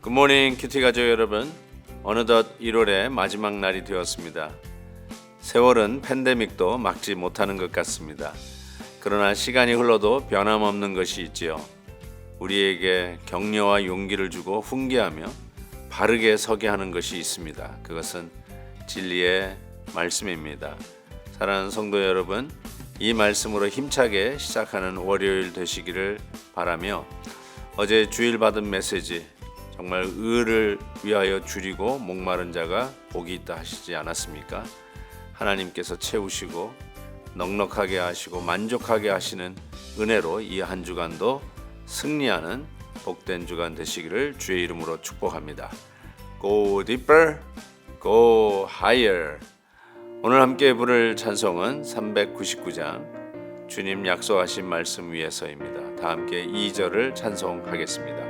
굿모닝 큐티 가족 여러분. 어느덧 1월의 마지막 날이 되었습니다. 세월은 팬데믹도 막지 못하는 것 같습니다 그러나 시간이 흘러도 변함없는 것이 있지요. 우리에게 격려와 용기를 주고 훈계하며 바르게 서게 하는 것이 있습니다. 그것은 진리의 말씀입니다. 사랑하는 성도 여러분 이 말씀으로 힘차게 시작하는 월요일 되시기를 바라며 어제 주일 받은 메시지 정말 의를 위하여 줄이고 목마른 자가 복이 있다 하시지 않았습니까? 하나님께서 채우시고 넉넉하게 하시고 만족하게 하시는 은혜로 이 한 주간도 승리하는 복된 주간 되시기를 주의 이름으로 축복합니다. Go deeper, go higher. 오늘 함께 부를 찬송은 399장 주님 약속하신 말씀 위에서입니다. 다 함께 2절을 찬송하겠습니다.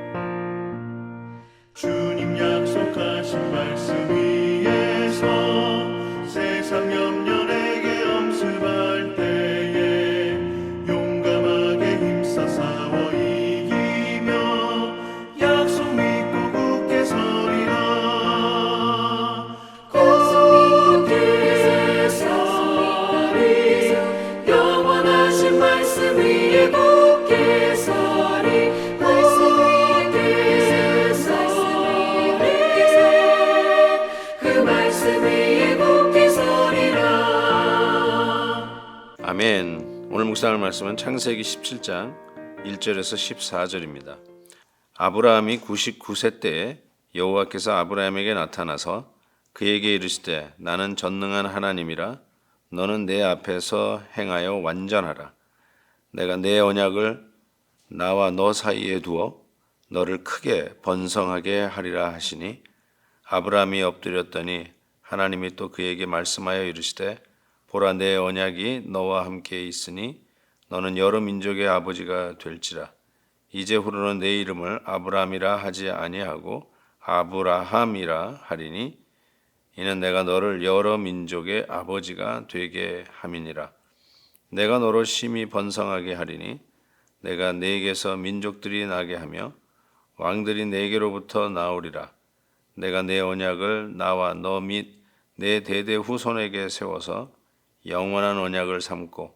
묵상할 말씀은 창세기 17장 1절에서 14절입니다. 아브라함이 99세 때에 여호와께서 아브라함에게 나타나서 그에게 이르시되 나는 전능한 하나님이라 너는 내 앞에서 행하여 완전하라. 내가 내 언약을 나와 너 사이에 두어 너를 크게 번성하게 하리라 하시니 아브라함이 엎드렸더니 하나님이 또 그에게 말씀하여 이르시되 보라 내 언약이 너와 함께 있으니 너는 여러 민족의 아버지가 될지라. 이제후로는 내 이름을 아브라함이라 하지 아니하고 아브라함이라 하리니 이는 내가 너를 여러 민족의 아버지가 되게 함이니라. 내가 너로 심히 번성하게 하리니 내가 네게서 민족들이 나게 하며 왕들이 네게로부터 나오리라. 내가 내 언약을 나와 너 및 내 대대 후손에게 세워서 영원한 언약을 삼고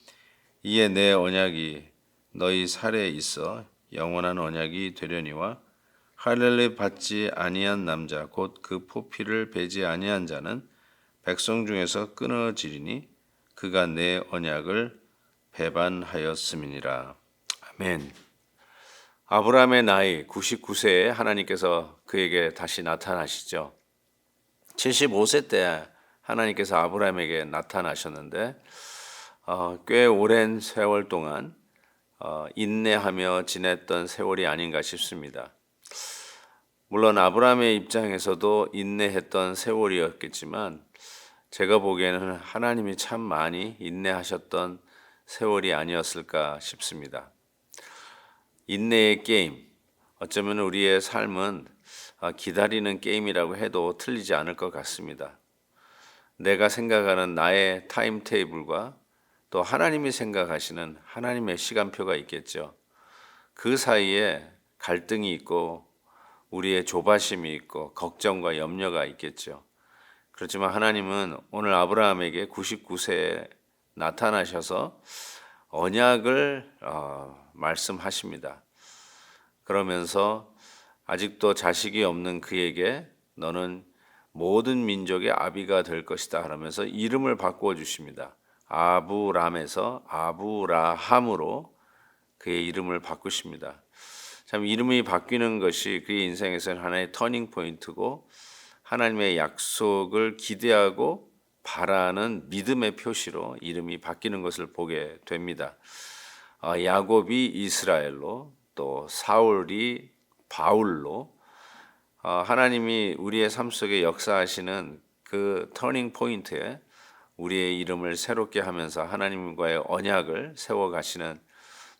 이에 내 언약이 너희 살에 있어 영원한 언약이 되려니와 할례를 받지 아니한 남자 곧 그 포피를 베지 아니한 자는 백성 중에서 끊어지리니 그가 내 언약을 배반하였음이니라 아멘. 아브라함의 나이 99세에 하나님께서 그에게 다시 나타나시죠. 75세 때 하나님께서 아브라함에게 나타나셨는데 어, 꽤 오랜 세월 동안 어, 인내하며 지냈던 세월이 아닌가 싶습니다. 물론 아브라함의 입장에서도 인내했던 세월이었겠지만 제가 보기에는 하나님이 참 많이 인내하셨던 세월이 아니었을까 싶습니다. 인내의 게임. 어쩌면 우리의 삶은 아, 기다리는 게임이라고 해도 틀리지 않을 것 같습니다. 내가 생각하는 나의 타임 테이블과 또 하나님이 생각하시는 하나님의 시간표가 있겠죠. 그 사이에 갈등이 있고 우리의 조바심이 있고 걱정과 염려가 있겠죠. 그렇지만 하나님은 오늘 아브라함에게 99세에 나타나셔서 언약을 어, 말씀하십니다. 그러면서 아직도 자식이 없는 그에게 너는 모든 민족의 아비가 될 것이다 하면서 이름을 바꾸어 주십니다. 아브람에서 아브라함으로 그의 이름을 바꾸십니다. 참 이름이 바뀌는 것이 그의 인생에서는 하나의 터닝 포인트고 하나님의 약속을 기대하고 바라는 믿음의 표시로 이름이 바뀌는 것을 보게 됩니다. 어, 야곱이 이스라엘로 또 사울이 바울로 어, 하나님이 우리의 삶 속에 역사하시는 그 터닝 포인트에 우리의 이름을 새롭게 하면서 하나님과의 언약을 세워 가시는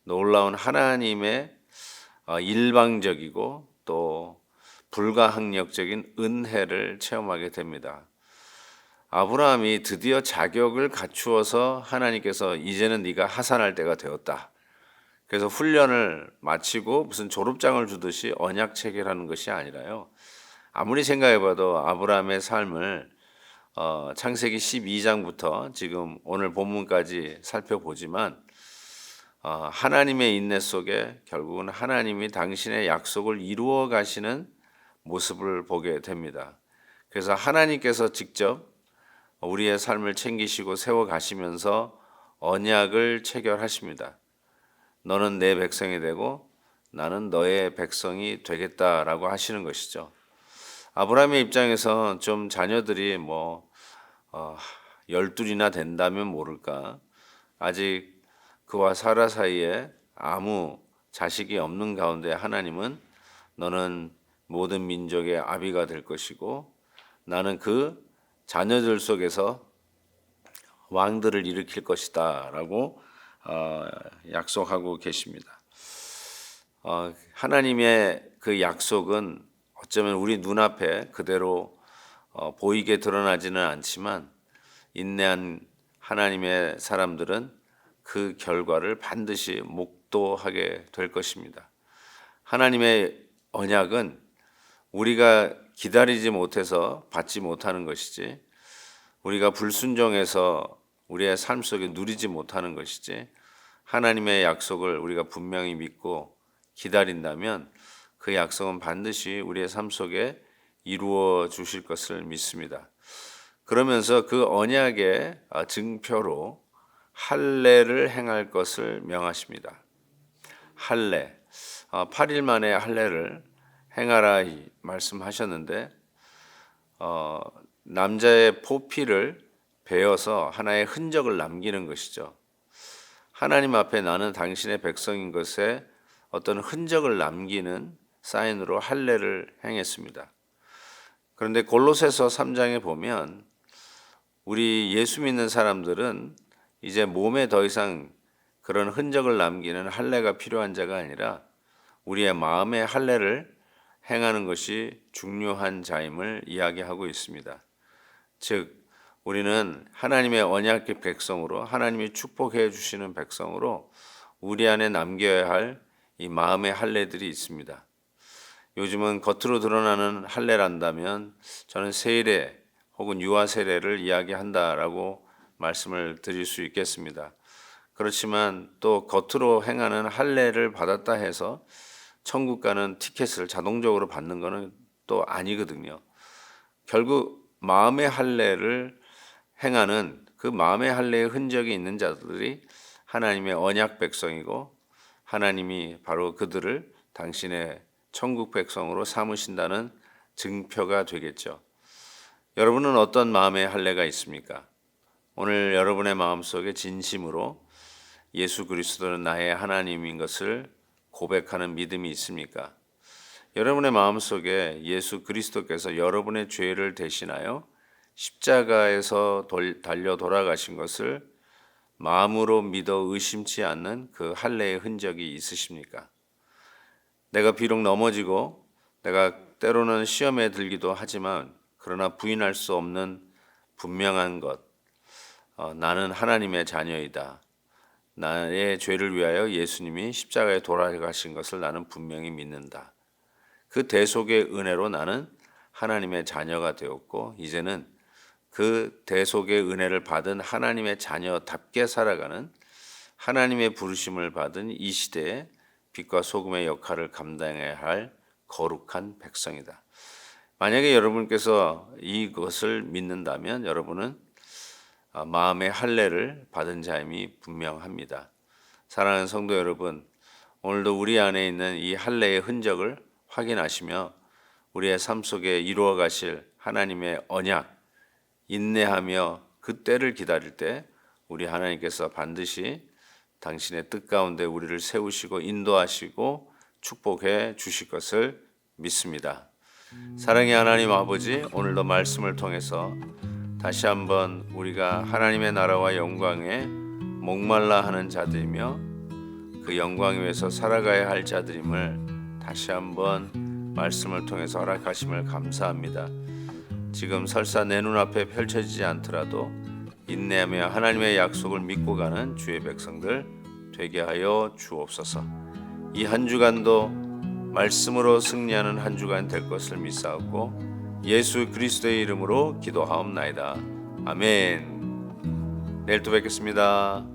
놀라운 하나님의 어, 일방적이고 또 불가항력적인 은혜를 체험하게 됩니다. 아브라함이 드디어 자격을 갖추어서 하나님께서 이제는 네가 하산할 때가 되었다. 그래서 훈련을 마치고 무슨 졸업장을 주듯이 언약 체결하는 것이 아니라요. 아무리 생각해봐도 아브라함의 삶을 어, 창세기 12장부터 지금 오늘 본문까지 살펴보지만 어, 하나님의 인내 속에 결국은 하나님이 당신의 약속을 이루어 가시는 모습을 보게 됩니다. 그래서 하나님께서 직접 우리의 삶을 챙기시고 세워 가시면서 언약을 체결하십니다. 너는 내 백성이 되고 나는 너의 백성이 되겠다라고 하시는 것이죠. 아브라함의 입장에서 좀 자녀들이 뭐 어, 열둘이나 된다면 모를까 아직 그와 사라 사이에 아무 자식이 없는 가운데 하나님은 너는 모든 민족의 아비가 될 것이고 나는 그 자녀들 속에서 왕들을 일으킬 것이다라고 어, 약속하고 계십니다. 어, 하나님의 그 약속은 어쩌면 우리 눈앞에 그대로 어, 보이게 드러나지는 않지만 인내한 하나님의 사람들은 그 결과를 반드시 목도하게 될 것입니다. 하나님의 언약은 우리가 기다리지 못해서 받지 못하는 것이지 우리가 불순종해서 우리의 삶 속에 누리지 못하는 것이지 하나님의 약속을 우리가 분명히 믿고 기다린다면 그 약속은 반드시 우리의 삶 속에 이루어 주실 것을 믿습니다. 그러면서 그 언약의 증표로 할례를 행할 것을 명하십니다. 할례 8일 만에 할례를 행하라 말씀하셨는데 어, 남자의 포피를 베어서 하나의 흔적을 남기는 것이죠. 하나님 앞에 나는 당신의 백성인 것에 어떤 흔적을 남기는 사인으로 할례를 행했습니다. 그런데 골로새서 3장에 보면 우리 예수 믿는 사람들은 이제 몸에 더 이상 그런 흔적을 남기는 할례가 필요한 자가 아니라 우리의 마음의 할례를 행하는 것이 중요한 자임을 이야기하고 있습니다. 즉 우리는 하나님의 언약의 백성으로 하나님이 축복해 주시는 백성으로 우리 안에 남겨야 할 이 마음의 할례들이 있습니다. 요즘은 겉으로 드러나는 할례란다면 저는 세례 혹은 유아 세례를 이야기한다라고 말씀을 드릴 수 있겠습니다. 그렇지만 또 겉으로 행하는 할례를 받았다 해서 천국 가는 티켓을 자동적으로 받는 것은 또 아니거든요. 결국 마음의 할례를 행하는 그 마음의 할례의 흔적이 있는 자들이 하나님의 언약 백성이고 하나님이 바로 그들을 당신의 천국 백성으로 삼으신다는 증표가 되겠죠. 여러분은 어떤 마음의 할례가 있습니까? 오늘 여러분의 마음속에 진심으로 예수 그리스도는 나의 하나님인 것을 고백하는 믿음이 있습니까? 여러분의 마음속에 예수 그리스도께서 여러분의 죄를 대신하여 십자가에서 달려 돌아가신 것을 마음으로 믿어 의심치 않는 그 할례의 흔적이 있으십니까? 내가 비록 넘어지고 내가 때로는 시험에 들기도 하지만 그러나 부인할 수 없는 분명한 것 어, 나는 하나님의 자녀이다. 나의 죄를 위하여 예수님이 십자가에 돌아가신 것을 나는 분명히 믿는다. 그 대속의 은혜로 나는 하나님의 자녀가 되었고 이제는 그 대속의 은혜를 받은 하나님의 자녀답게 살아가는 하나님의 부르심을 받은 이 시대에 빛과 소금의 역할을 감당해야 할 거룩한 백성이다. 만약에 여러분께서 이것을 믿는다면 여러분은 아, 마음의 할례를 받은 자임이 분명합니다. 사랑하는 성도 여러분, 오늘도 우리 안에 있는 이 할례의 흔적을 확인하시며 우리의 삶 속에 이루어 가실 하나님의 언약, 인내하며 그 때를 기다릴 때 우리 하나님께서 반드시 당신의 뜻 가운데 우리를 세우시고 인도하시고 축복해 주실 것을 믿습니다. 사랑의 하나님 아버지, 오늘도 말씀을 통해서 다시 한번 우리가 하나님의 나라와 영광에 목말라 하는 자들이며 그 영광 위에서 살아가야 할 자들임을 다시 한번 말씀을 통해서 허락하심을 감사합니다. 지금 설사 내 눈앞에 펼쳐지지 않더라도 인내하며 하나님의 약속을 믿고 가는 주의 백성들 되게 하여 주옵소서. 이 한 주간도 말씀으로 승리하는 한 주간 될 것을 믿사옵고 예수 그리스도의 이름으로 기도하옵나이다. 아멘. 내일 또 뵙겠습니다.